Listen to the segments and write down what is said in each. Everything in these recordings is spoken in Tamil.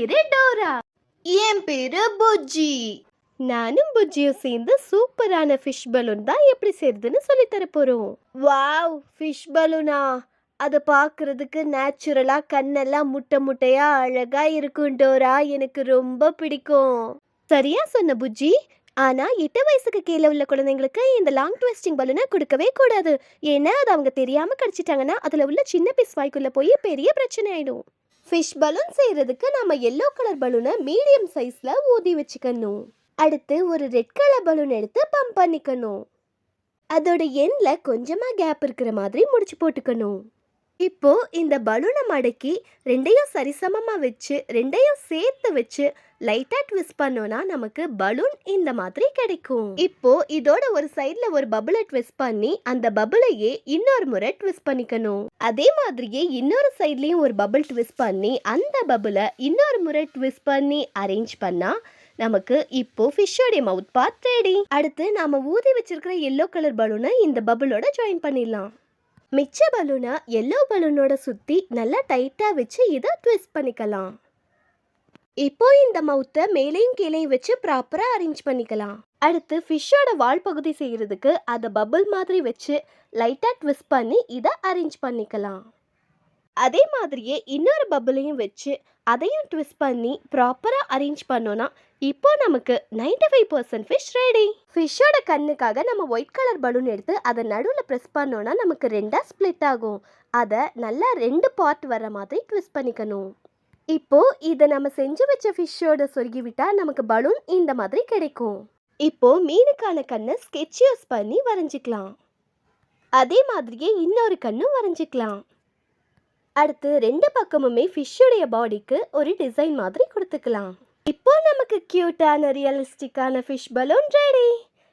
பேரு டோரா. என் பேரு புஜ்ஜி. நானும் புஜ்ஜியும் சேர்ந்து சூப்பரான ஃபிஷ் பலூன் தான் எப்படி செய்யறதுன்னு சொல்லி தர போறோம். வாவ் ஃபிஷ் பலூனா அதை பார்க்கறதுக்கு நேச்சுரலா கண்ணெல்லாம் முட்டை முட்டையா அழகா இருக்கும் டோரா. எனக்கு ரொம்ப பிடிக்கும். சரியா சொன்ன புஜ்ஜி. ஆனா எட்டு வயசுக்கு கீழே உள்ள குழந்தைங்களுக்கு இந்த லாங் ட்விஸ்டிங் பலூனை கொடுக்கவே கூடாது. ஏன்னா அது அவங்க தெரியாம கடிச்சிட்டாங்கன்னா அதுல உள்ள சின்ன பீஸ் வாய்க்குள்ள போய் பெரிய பிரச்சனை ஆயிடும். ஃபிஷ் பலூன் செய்கிறதுக்கு நம்ம எல்லோ கலர் பலூனை மீடியம் சைஸில் ஊதி வச்சுக்கணும். அடுத்து ஒரு ரெட் கலர் பலூன் எடுத்து பம்ப் பண்ணிக்கணும். அதோட எண்ணில் கொஞ்சமாக கேப் இருக்கிற மாதிரி முடிச்சு போட்டுக்கணும். இப்போ இந்த பலூனை மடக்கி ரெண்டையும் சரிசமமா வச்சு ரெண்டையும் சேர்த்து வச்சு லைட்டாக ட்விஸ்ட் பண்ணோன்னா நமக்கு பலூன் இந்த மாதிரி கிடைக்கும். இப்போ இதோட ஒரு சைடில் ஒரு பபுளை ட்விஸ்ட் பண்ணி அந்த பபுளையே இன்னொரு முறை ட்விஸ்ட் பண்ணிக்கணும். அதே மாதிரியே இன்னொரு சைட்லேயும் ஒரு பபுள் ட்விஸ்ட் பண்ணி அந்த பபுளை இன்னொரு முறை ட்விஸ்ட் பண்ணி அரேஞ்ச் பண்ணா நமக்கு இப்போ ஃபிஷ்ஷோடைய மவுத் பார்ட் ரெடி அடுத்து நாம ஊதி வச்சிருக்கிற எல்லோ கலர் பலூனை இந்த பபுளோட ஜாயின் பண்ணிடலாம். மிச்ச பலூனை எல்லோ பலூனோட சுற்றி நல்லா டைட்டாக வச்சு இதை ட்விஸ்ட் பண்ணிக்கலாம். இப்போ இந்த மவுத்தை மேலேயும் கீழேயும் வச்சு ப்ராப்பராக அரேஞ்ச் பண்ணிக்கலாம். அடுத்து ஃபிஷ்ஷோட வால் பகுதி செய்கிறதுக்கு அதை பபுள் மாதிரி வச்சு லைட்டாக ட்விஸ்ட் பண்ணி இதை அரேஞ்ச் பண்ணிக்கலாம். அதே மாதிரியே இன்னொரு பபுளையும் வச்சு அதையும் ட்விஸ்ட் பண்ணி ப்ராப்பராக அரேஞ்ச் பண்ணோன்னா இப்போ நமக்கு 95% ஃபைவ் பர்சன்ட் ஃபிஷ் ரெடி ஃபிஷ்ஷோட கண்ணுக்காக நம்ம ஒயிட் கலர் பலூன் எடுத்து அதை நடுவில் ப்ரெஸ் பண்ணோன்னா நமக்கு ரெண்டாக ஸ்ப்ளிட் ஆகும். அதை நல்லா ரெண்டு பார்ட் வர மாதிரி ட்விஸ்ட் பண்ணிக்கணும். இப்போது இதை நம்ம செஞ்சு வச்ச ஃபிஷ்ஷோட சொருகிவிட்டால் நமக்கு பலூன் இந்த மாதிரி கிடைக்கும். இப்போது மீனுக்கான கண்ணை ஸ்கெட்ச் யூஸ் பண்ணி வரைஞ்சிக்கலாம். அதே மாதிரியே இன்னொரு கண்ணும் வரைஞ்சிக்கலாம். அடுத்து ரெண்டு பக்கமுமே ஃபிஷ்ஷுடைய பாடிக்கு ஒரு டிசைன் மாதிரி கொடுத்துக்கலாம். இப்போ நமக்கு கியூட்டான ரியலிஸ்டிக்கான ஃபிஷ் பலூன் ரெடி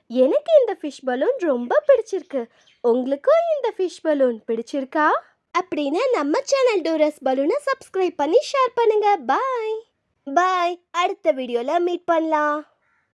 எனக்கு இந்த ஃபிஷ் பலூன் ரொம்ப பிடிச்சிருக்கு. உங்களுக்கும் இந்த ஃபிஷ் பலூன் பிடிச்சிருக்கா? அப்படின்னு நம்ம சேனல் டூரஸ் பலூனை சப்ஸ்கிரைப் பண்ணி ஷேர் பண்ணுங்க. பாய் பாய் அடுத்த வீடியோவில் மீட் பண்ணலாம்.